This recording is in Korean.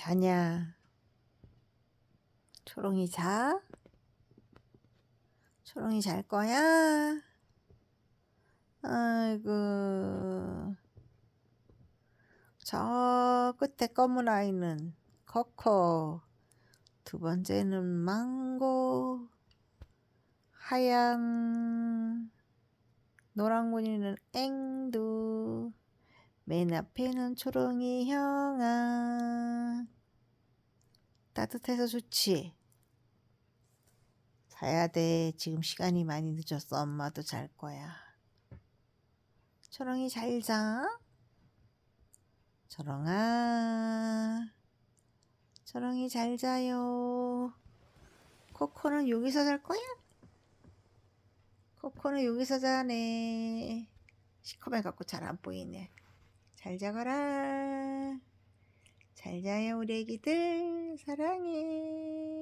자냐? 초롱이 자? 초롱이 잘 거야? 아이고. 저 끝에 검은 아이는 코코. 두 번째는 망고. 하얀 노란 무늬는 앵두. 맨 앞에는 초롱이 형아. 따뜻해서 좋지? 자야 돼. 지금 시간이 많이 늦었어. 엄마도 잘 거야. 초롱이 잘 자. 초롱아. 초롱이 잘 자요. 코코는 여기서 잘 거야? 코코는 여기서 자네. 시커매 갖고 잘 안 보이네. 잘 자거라. 잘 자요, 우리 애기들. 사랑해.